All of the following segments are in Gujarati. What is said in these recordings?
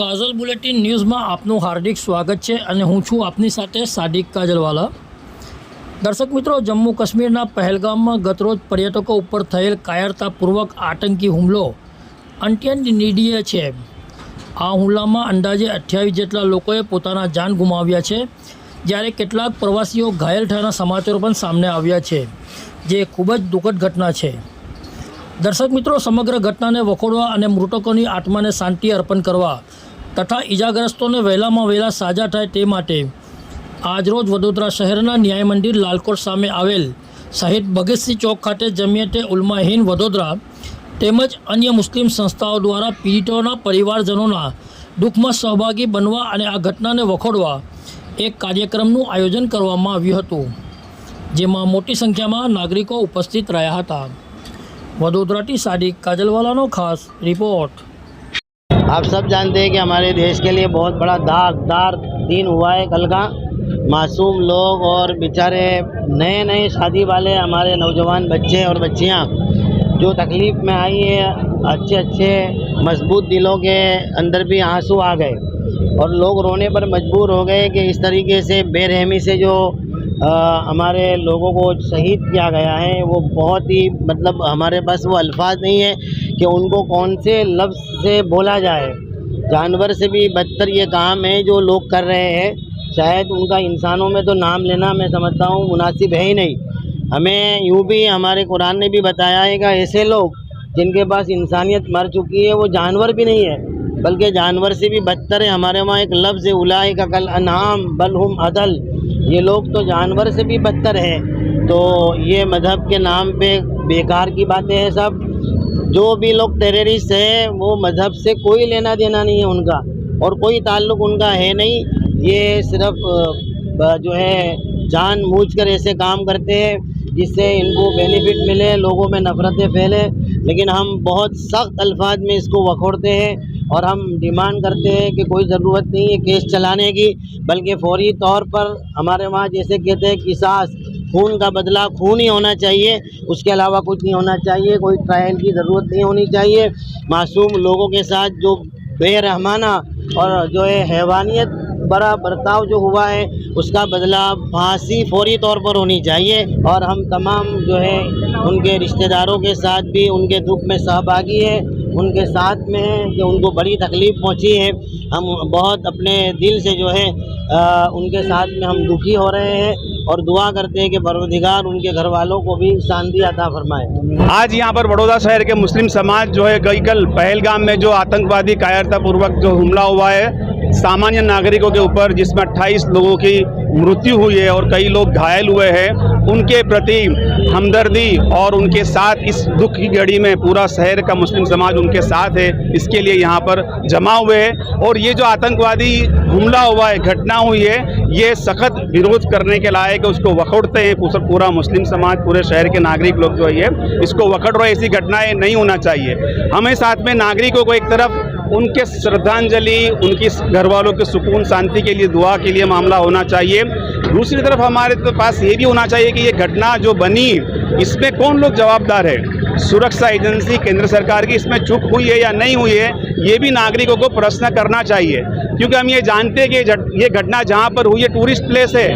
કાજલ બુલેટિન ન્યૂઝમાં આપનું હાર્દિક સ્વાગત છે અને હું છું આપની સાથે સાદિક કાજલવાલા. દર્શક મિત્રો, જમ્મુ કાશ્મીરના પહેલગામમાં ગતરોજ પર્યટકો ઉપર થયેલ કાયરતાપૂર્વક આતંકી હુમલો અત્યંત નિડીય છે. આ હુમલામાં અંદાજે અઠ્યાવીસ જેટલા લોકોએ પોતાના જાન ગુમાવ્યા છે, જ્યારે કેટલાક પ્રવાસીઓ ઘાયલ થયાના સમાચારો પણ સામે આવ્યા છે, જે ખૂબ જ દુઃખદ ઘટના છે. દર્શક મિત્રો, સમગ્ર ઘટનાને વખોડવા અને મૃતકોની આત્માને શાંતિ અર્પણ કરવા તથા ઇજાગ્રસ્તોને વહેલામાં વહેલા સાજા થાય તે માટે આજરોજ વડોદરા શહેરના ન્યાયમંદિર લાલકોટ સામે આવેલ શહીદ ભગતસિંહ ચોક ખાતે જમિયતે ઉલમાહીન વડોદરા તેમજ અન્ય મુસ્લિમ સંસ્થાઓ દ્વારા પીડિતોના પરિવારજનોના દુઃખમાં સહભાગી બનવા અને આ ઘટનાને વખોડવા એક કાર્યક્રમનું આયોજન કરવામાં આવ્યું હતું, જેમાં મોટી સંખ્યામાં નાગરિકો ઉપસ્થિત રહ્યા હતા. વડોદરાથી સાદિક કાજલવાલાનો ખાસ રિપોર્ટ. आप सब जानते हैं कि हमारे देश के लिए बहुत बड़ा दागदार दिन हुआ है कल का। मासूम लोग और बेचारे नए नए शादी वाले हमारे नौजवान बच्चे और बच्चियाँ जो तकलीफ़ में आई है अच्छे अच्छे मज़बूत दिलों के अंदर भी आँसू आ गए। और लोग रोने पर मजबूर हो गए कि इस तरीके से बेरहमी से जो अ, हमारे लोगों को शहीद किया गया है वो बहुत ही मतलब हमारे पास वो अल्फाज नहीं है कि उनको कौन से लफ्ज़ से बोला जाए। जानवर से भी बदतर ये काम है जो लोग कर रहे हैं। शायद उनका इंसानों में तो नाम लेना मैं समझता हूँ मुनासिब है ही नहीं। हमें यूँ भी हमारे कुरान ने भी बताया है कि ऐसे लोग जिनके पास इंसानियत मर चुकी है, वो जानवर भी नहीं है। बल्कि जानवर से भी बदतर है। हमारे वहाँ एक लफ्ज़ उलाई का कल अनाम बलहुम अदल। ये लोग तो जानवर से भी बदतर है। तो ये मज़हब के नाम पे बेकार की बातें हैं सब। जो भी लोग टेररिस्ट हैं, वो मज़हब से कोई लेना देना नहीं है उनका और कोई ताल्लुक़ उनका है नहीं। ये सिर्फ़ जो है जान बूझ कर ऐसे काम करते हैं जिससे इनको बेनिफिट मिले, लोगों में नफ़रतें फैले। लेकिन हम बहुत सख्त अल्फाज में इसको वखोड़ते हैं और हम डिमांड करते हैं कि कोई ज़रूरत नहीं है केस चलाने की, बल्कि फौरी तौर पर हमारे वहाँ जैसे कहते हैं किसास खून का बदला खून ही होना चाहिए। उसके अलावा कुछ नहीं होना चाहिए कोई ट्रायल की ज़रूरत नहीं होनी चाहिए। मासूम लोगों के साथ जो बेरहमाना और जो है हैवानियत बड़ा बर्ताव जो हुआ है उसका बदला फांसी फौरी तौर पर होनी चाहिए और हम तमाम जो है उनके रिश्तेदारों के साथ भी उनके दुख में सहभागी है उनके साथ में है कि उनको बड़ी तकलीफ़ पहुँची है। हम बहुत अपने दिल से जो है अ, उनके साथ में हम दुखी हो रहे हैं। और दुआ करते हैं कि परवदिगार उनके घर वालों को भी शांति अता फरमाए। आज यहाँ पर बड़ौदा शहर के मुस्लिम समाज जो है गई कल पहलगाम में जो आतंकवादी कायरतापूर्वक जो हमला हुआ है, सामान्य नागरिकों के ऊपर, जिसमें 28 लोगों की मृत्यु हुई है और कई लोग घायल हुए हैं। उनके प्रति हमदर्दी और उनके साथ इस दुख की घड़ी में पूरा शहर का मुस्लिम समाज उनके साथ है। इसके लिए यहाँ पर जमा हुए हैं। और ये जो आतंकवादी हमला हुआ है, घटना हुई है, ये सख्त विरोध करने के लायक है। उसको वखोड़ते हैं पूरा पूरा मुस्लिम समाज, पूरे शहर के नागरिक लोग जो है इसको वखड़ रहे ऐसी घटनाएँ नहीं होना चाहिए। हमें साथ में नागरिकों को एक तरफ़ उनके श्रद्धांजलि, उनकी घर वालों के सुकून, शांति के लिए, दुआ के लिए मामला होना चाहिए। दूसरी तरफ़ हमारे तो पास ये भी होना चाहिए कि ये घटना जो बनी, इसमें कौन लोग जवाबदार है? सुरक्षा एजेंसी, केंद्र सरकार की इसमें चूक हुई है या नहीं हुई है, ये भी नागरिकों को प्रश्न करना चाहिए। क्योंकि हम ये जानते हैं कि ये घटना जहाँ पर हुई है, टूरिस्ट प्लेस है।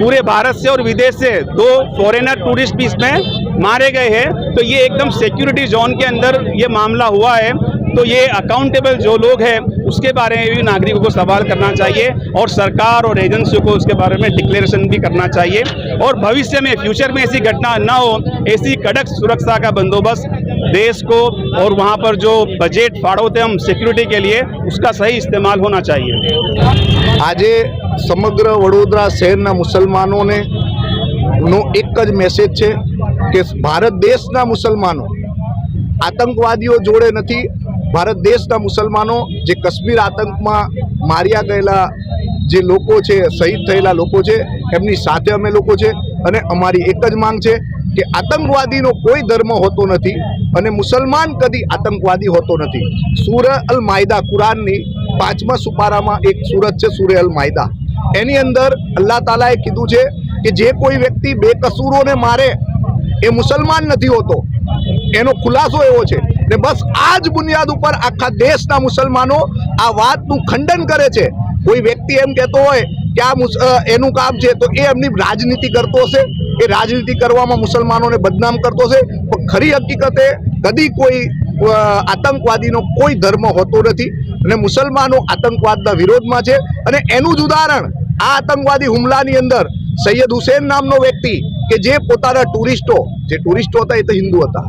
पूरे भारत से और विदेश से दो फॉरेनर टूरिस्ट भी इसमें मारे गए हैं। तो ये एकदम सिक्योरिटी जोन के अंदर ये मामला हुआ है। तो ये अकाउंटेबल जो लोग हैं उसके बारे में भी नागरिकों को सवाल करना चाहिए और सरकार और एजेंसियों को उसके बारे में डिक्लेरेशन भी करना चाहिए और भविष्य में फ्यूचर में ऐसी घटना न हो ऐसी कड़क सुरक्षा का बंदोबस्त देश को और वहाँ पर जो बजट फाड़ोते हम सिक्योरिटी के लिए उसका सही इस्तेमाल होना चाहिए આજે સમગ્ર વડોદરા શહેરના મુસલમાનોને નો એક જ મેસેજ છે કે ભારત દેશના મુસલમાનો આતંકવાદીઓ જોડે નથી ભારત દેશના મુસલમાનો જે કાશ્મીર આતંકમાં માર્યા ગયેલા જે લોકો છે, શહીદ થયેલા લોકો છે, એમની સાથે અમે લોકો છે અને અમારી એક જ માંગ છે કે આતંકવાદીનો કોઈ ધર્મ હોતો નથી અને મુસલમાન કદી આતંકવાદી હોતો નથી. સુર અલ માયદા કુરાનની પાંચમા સુપારામાં એક સુરત છે, સુરે અલ માયદા. એની અંદર અલ્લાહ તાલાએ કીધું છે કે જે કોઈ વ્યક્તિ બેકસૂરોને મારે એ મુસલમાન નથી હોતો. એનો ખુલાસો એવો છે ને બસ આ જ બુનિયાદ ઉપર આખા દેશના મુસલમાનો આ વાતનું ખંડન કરે છે. કોઈ વ્યક્તિ એમ કહેતો હોય કે આ એનું કામ છે, તો એ એમની રાજનીતિ કરતો હશે. એ રાજનીતિ કરવામાં મુસલમાનોને બદનામ કરતો હશે. પણ ખરી હકીકતે કદી કોઈ આતંકવાદીનો કોઈ ધર્મ હોતો નથી અને મુસલમાનો આતંકવાદના વિરોધમાં છે. અને એનું જ ઉદાહરણ, આ આતંકવાદી હુમલાની અંદર સૈયદ હુસેન નામનો વ્યક્તિ કે જે પોતાના ટુરિસ્ટો, જે ટુરિસ્ટો હતા એ તો હિન્દુ હતા.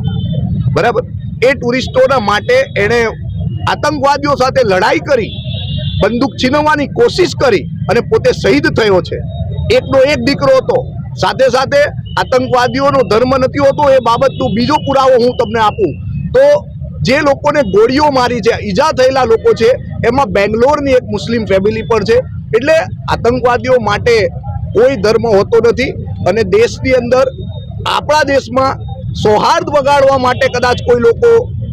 બરાબર? એ ટુરિસ્ટોના માટે એણે આતંકવાદીઓ સાથે લડાઈ કરી, બંદૂક છીનવવાની કોશિશ કરી અને પોતે શહીદ થયો છે. એકનો એક દીકરો હતો. સાથે સાથે આતંકવાદીઓનો ધર્મ નથી હોતો એ બાબતનો બીજો પુરાવો હું તમને આપું. તો જે લોકોને ગોળીઓ મારી છે, ઈજા થયેલા લોકો છે, એમાં બેંગ્લોરની એક મુસ્લિમ ફેમિલી પણ છે. એટલે આતંકવાદીઓ માટે કોઈ ધર્મ હોતો નથી અને દેશની અંદર આપણા દેશમાં સૌહાર્દ વગાડવા માટે કદાચ કોઈ લોકો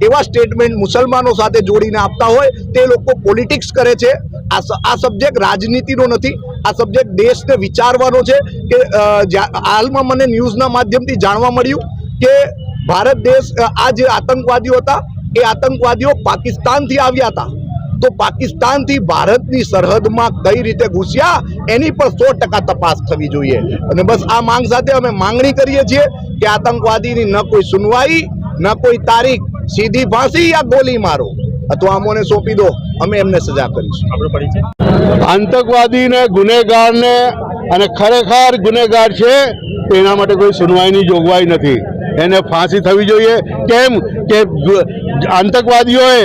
એવા સ્ટેટમેન્ટ મુસલમાનો સાથે જોડીને આપતા હોય, તે લોકો પોલિટિક્સ કરે છે. આ સબ્જેક્ટ રાજનીતિનો નથી, આ સબ્જેક્ટ દેશને વિચારવાનો છે કે હાલમાં મને ન્યૂઝના માધ્યમથી જાણવા મળ્યું કે ભારત દેશ આ જે આતંકવાદીઓ હતા, એ આતંકવાદીઓ પાકિસ્તાનથી આવ્યા હતા. તો પાકિસ્તાનથી ભારતની સરહદમાં કઈ રીતે ઘૂસ્યા એની પર સો ટકા તપાસ થવી જોઈએ. અને બસ આ માંગ સાથે અમે માંગણી કરીએ છીએ કે આતંકવાદીની ન કોઈ સુનવાઈ ન કોઈ તારીખ સીધી ફાંસી યા ગોલી મારો. અથવા અમોને સોંપી દો અમે એમને સજા કરીશું. આતંકવાદીને ગુનેગારને ગુનેગાર ને અને ખરેખર ગુનેગાર છે તેના માટે કોઈ સુનવાઈની જોગવાઈ નથી. એને ફાંસી થવી જોઈએ. કેમ? કે આતંકવાદીઓએ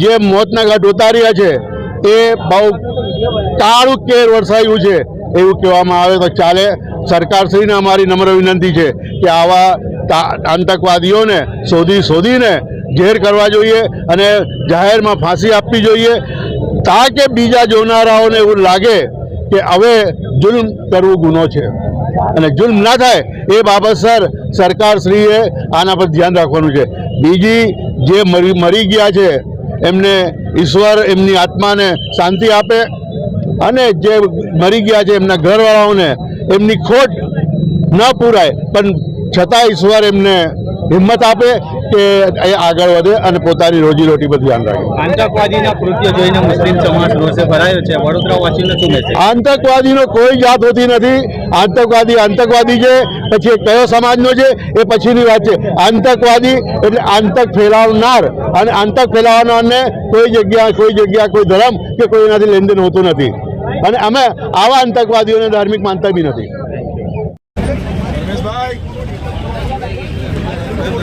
જે મોતના ઘાટ ઉતાર્યા છે, એ બહુ કાળું કેર વરસાયું છે એવું કહેવામાં આવે તો ચાલે. સરકારશ્રીને અમારી નમ્ર વિનંતી છે કે આવા આતંકવાદીઓને શોધી શોધીને ઘેર કરવા જોઈએ અને જાહેરમાં ફાંસી આપવી જોઈએ તાકે બીજા જોનારાઓને એવું લાગે કે હવે જુલ્મ કરવું ગુનો છે. અને જુલ્મ ના થાય એ બાબત સર સરકારશ્રીએ આના પર ધ્યાન રાખવાનું છે. બીજી જે મરી મરી ગયા છે એમને ઈશ્વર એમની આત્માને શાંતિ આપે અને જે મરી ગયા છે એમના ઘરવાળાઓને એમની ખોટ ન પૂરાય, પણ છતાં ઈશ્વર એમને હિંમત આપે કે એ આગળ વધે અને પોતાની રોજીરોટી પર ધ્યાન રાખે. આતંકવાદીના કૃત્ય જોઈને મુસ્લિમ સમાજ રોષે ભરાયો છે. વડોદરા વાસીઓને શું મેસેજ આતંકવાદીનો કોઈ જાત હોતી નથી. આતંકવાદી આતંકવાદી છે પછી એ કયો સમાજનો છે એ પછીની વાત છે. આતંકવાદી એટલે આતંક ફેલાવનાર અને આતંક ફેલાવનારને કોઈ જગ્યા કોઈ જગ્યા કોઈ ધર્મ કે કોઈ એનાથી લેનદેન હોતું નથી. અને અમે આવા આતંકવાદીઓને ધાર્મિક માનતા બી નથી.